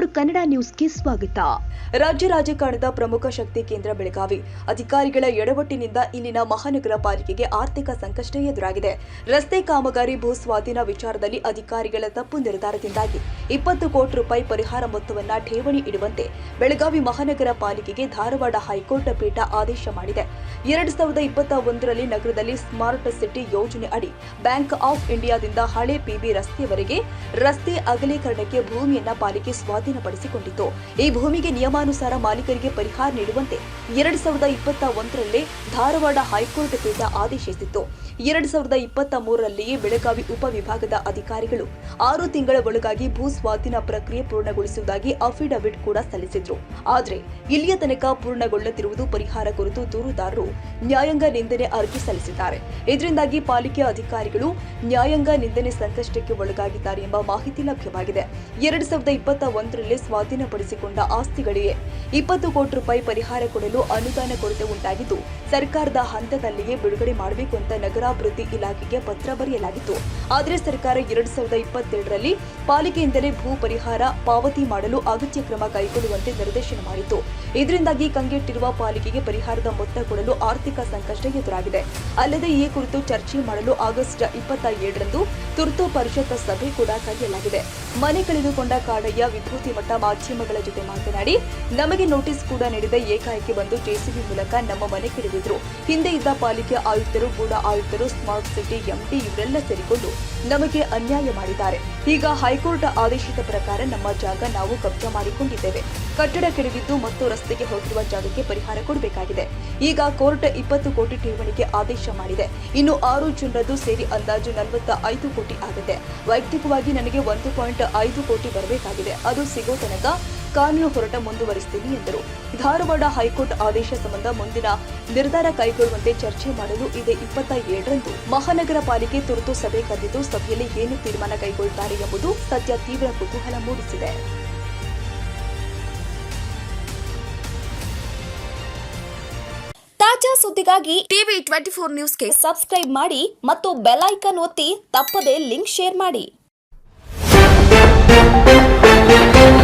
Four Kannada ನ್ಯೂಸ್ಗೆ ಸ್ವಾಗತ. ರಾಜ್ಯ ರಾಜಕಾರಣದ ಪ್ರಮುಖ ಶಕ್ತಿ ಕೇಂದ್ರ ಬೆಳಗಾವಿ. ಅಧಿಕಾರಿಗಳ ಎಡವಟ್ಟಿನಿಂದ ಇಲ್ಲಿನ ಮಹಾನಗರ ಪಾಲಿಕೆಗೆ ಆರ್ಥಿಕ ಸಂಕಷ್ಟ ಎದುರಾಗಿದೆ. ರಸ್ತೆ ಕಾಮಗಾರಿ ಭೂ ಸ್ವಾಧೀನ ವಿಚಾರದಲ್ಲಿ ಅಧಿಕಾರಿಗಳ ತಪ್ಪು ನಿರ್ಧಾರದಿಂದಾಗಿ ಇಪ್ಪತ್ತು ಕೋಟಿ ರೂಪಾಯಿ ಪರಿಹಾರ ಮೊತ್ತವನ್ನ ಠೇವಣಿ ಇಡುವಂತೆ ಬೆಳಗಾವಿ ಮಹಾನಗರ ಪಾಲಿಕೆಗೆ ಧಾರವಾಡ ಹೈಕೋರ್ಟ್ ಪೀಠ ಆದೇಶ ಮಾಡಿದೆ. ಎರಡ್ ಸಾವಿರದ ಇಪ್ಪತ್ತ ಒಂದರಲ್ಲಿ ನಗರದಲ್ಲಿ ಸ್ಮಾರ್ಟ್ ಸಿಟಿ ಯೋಜನೆ ಅಡಿ ಬ್ಯಾಂಕ್ ಆಫ್ ಇಂಡಿಯಾದಿಂದ ಹಳೆ ಪಿಬಿ ರಸ್ತೆಯವರೆಗೆ ರಸ್ತೆ ಅಗಲೀಕರಣಕ್ಕೆ ಭೂಮಿಯನ್ನ ಪಾಲಿಕೆ ಸ್ವಾಧೀನಪಡಿಸಿಕೊಂಡಿತ್ತು ಈ ಭೂಮಿಗೆ ನಿಯಮಾನುಸಾರ ಮಾಲೀಕರಿಗೆ ಪರಿಹಾರ ನೀಡುವಂತೆ ಎರಡ್ ಸಾವಿರದ ಇಪ್ಪತ್ತ ಒಂದರಲ್ಲೇ ಧಾರವಾಡ ಹೈಕೋರ್ಟ್ ಪೀಠ ಆದೇಶಿಸಿತ್ತು. ಎರಡ್ ಸಾವಿರದ ಇಪ್ಪತ್ತ ಮೂರರಲ್ಲಿಯೇ ಬೆಳಗಾವಿ ಉಪವಿಭಾಗದ ಅಧಿಕಾರಿಗಳು ಆರು ತಿಂಗಳ ಒಳಗಾಗಿ ಭೂ ಸ್ವಾಧೀನ ಪ್ರಕ್ರಿಯೆ ಪೂರ್ಣಗೊಳಿಸುವುದಾಗಿ ಅಫಿಡವಿಟ್ ಕೂಡ ಸಲ್ಲಿಸಿದ್ರು. ಆದರೆ ಇಲ್ಲಿಯ ತನಕ ಪೂರ್ಣಗೊಳ್ಳದಿರುವುದು ಪರಿಹಾರ ಕುರಿತು ದೂರುದಾರರು ನ್ಯಾಯಾಂಗ ನಿಂದನೆ ಅರ್ಜಿ ಸಲ್ಲಿಸಿದ್ದಾರೆ. ಇದರಿಂದಾಗಿ ಪಾಲಿಕೆ ಅಧಿಕಾರಿಗಳು ನ್ಯಾಯಾಂಗ ನಿಂದನೆ ಸಂಕಷ್ಟಕ್ಕೆ ಒಳಗಾಗಿದ್ದಾರೆ ಎಂಬ ಮಾಹಿತಿ ಲಭ್ಯವಾಗಿದೆ. ಎರಡ್ ಸಾವಿರದ ಇಪ್ಪತ್ತ ಒಂದರಲ್ಲಿ ಸ್ವಾಧೀನಪಡಿಸಿಕೊಂಡ ಆಸ್ತಿಗಳಿಗೆ ಇಪ್ಪತ್ತು ಕೋಟಿ ರೂಪಾಯಿ ಪರಿಹಾರ ಕೊಡಲು ಅನುದಾನ ಕೊರತೆ ಉಂಟಾಗಿದ್ದು, ಸರ್ಕಾರದ ಹಂತದಲ್ಲಿಯೇ ಬಿಡುಗಡೆ ಮಾಡಬೇಕು ಅಂತ ನಗರಾಭಿವೃದ್ಧಿ ಇಲಾಖೆಗೆ ಪತ್ರ ಬರೆಯಲಾಗಿತ್ತು. ಆದರೆ ಸರ್ಕಾರ ಎರಡ್ ಸಾವಿರದ ಇಪ್ಪತ್ತೆರಡರಲ್ಲಿ ಪಾಲಿಕೆಯಿಂದಲೇ ಭೂ ಪರಿಹಾರ ಪಾವತಿ ಮಾಡಲು ಅಗತ್ಯ ಕ್ರಮ ಕೈಗೊಳ್ಳುವಂತೆ ನಿರ್ದೇಶನ ಮಾಡಿತ್ತು. ಇದರಿಂದಾಗಿ ಕಂಗೆಟ್ಟಿರುವ ಪಾಲಿಕೆಗೆ ಪರಿಹಾರದ ಮೊತ್ತ ಕೊಡಲು ಆರ್ಥಿಕ ಸಂಕಷ್ಟ ಎದುರಾಗಿದೆ. ಅಲ್ಲದೆ ಈ ಕುರಿತು ಚರ್ಚೆ ಮಾಡಲು ಆಗಸ್ಟ್ ಇಪ್ಪತ್ತ ಏಳರಂದು ತುರ್ತು ಪರಿಷತ್ ಸಭೆ ಕೂಡ ಕರೆಯಲಾಗಿದೆ. ಮನೆ ಕಳೆದುಕೊಂಡ ಕಾಡಯ್ಯ ವಿಭೂತಿ ಮಠ ಮಾಧ್ಯಮಗಳ ಜೊತೆ ಮಾತನಾಡಿ, ನಮಗೆ ನೋಟಿಸ್ ಕೂಡ ನೀಡಿದ ಏಕಾಏಕಿ ಬಂದು ಜೆಸಿಬಿ ಮೂಲಕ ನಮ್ಮ ಮನೆ ಕೆಡವಿದ್ರು ಹಿಂದೆ ಇದ್ದ ಪಾಲಿಕೆ ಆಯುಕ್ತರು ಗೂಢ ಆಯುಕ್ತರು, ಸ್ಮಾರ್ಟ್ ಸಿಟಿ ಎಂಡಿ ಇವರೆಲ್ಲ ಸೇರಿಕೊಂಡು ನಮಗೆ ಅನ್ಯಾಯ ಮಾಡಿದ್ದಾರೆ. ಈಗ ಹೈಕೋರ್ಟ್ ಆದೇಶದ ಪ್ರಕಾರ ನಮ್ಮ ಜಾಗ ನಾವು ಕಬ್ಜಾ ಮಾಡಿಕೊಂಡಿದ್ದೇವೆ. ಕಟ್ಟಡ ಕೆಡವಿದ್ದು ಮತ್ತು ರಸ್ತೆಗೆ ಹೋಗಿರುವ ಜಾಗಕ್ಕೆ ಪರಿಹಾರ ಕೊಡಬೇಕಾಗಿದೆ. ಈಗ ಕೋರ್ಟ್ ಇಪ್ಪತ್ತು ಕೋಟಿ ಠೇವಣಿಗೆ ಆದೇಶ ಮಾಡಿದೆ. ಇನ್ನು ಆರು ಜನರದ್ದು ಸೇರಿ ಅಂದಾಜು ನಲವತ್ತ ಐದು ಕೋಟಿ ಆಗುತ್ತೆ. ವೈಯಕ್ತಿಕವಾಗಿ ನನಗೆ ಒಂದು ಪಾಯಿಂಟ್ ಐದು ಕೋಟಿ ಬರಬೇಕಾಗಿದೆ. ಅದು ಸಿಗೋ ತನಕ ಕಾನೂನು ಹೋರಾಟ ಮುಂದುವರಿಸ್ತೀನಿ ಎಂದರು. ಧಾರವಾಡ ಹೈಕೋರ್ಟ್ ಆದೇಶ ಸಂಬಂಧ ಮುಂದಿನ ನಿರ್ಧಾರ ಕೈಗೊಳ್ಳುವಂತೆ ಚರ್ಚೆ ಮಾಡಲು ಇದೇ ಇಪ್ಪತ್ತ ಏಳರಂದು ಮಹಾನಗರ ಪಾಲಿಕೆ ತುರ್ತು ಸಭೆ ಕರೆದಿದ್ದು, ಸಭೆಯಲ್ಲಿ ಏನು ತೀರ್ಮಾನ ಕೈಗೊಳ್ಳುತ್ತಾರೆ ಎಂಬುದು ಸದ್ಯ ತೀವ್ರ ಕುತೂಹಲ ಮೂಡಿಸಿದೆ. ತಾಜಾ ಸುದ್ದಿಗಾಗಿ ಟಿವಿ ಟ್ವೆಂಟಿ ಫೋರ್ ನ್ಯೂಸ್ಗೆ ಸಬ್ಸ್ಕ್ರೈಬ್ ಮಾಡಿ ಮತ್ತು ಬೆಲ್ ಐಕನ್ ಒತ್ತಿ ತಪ್ಪದೇ ಲಿಂಕ್ ಶೇರ್ ಮಾಡಿ. Thank you.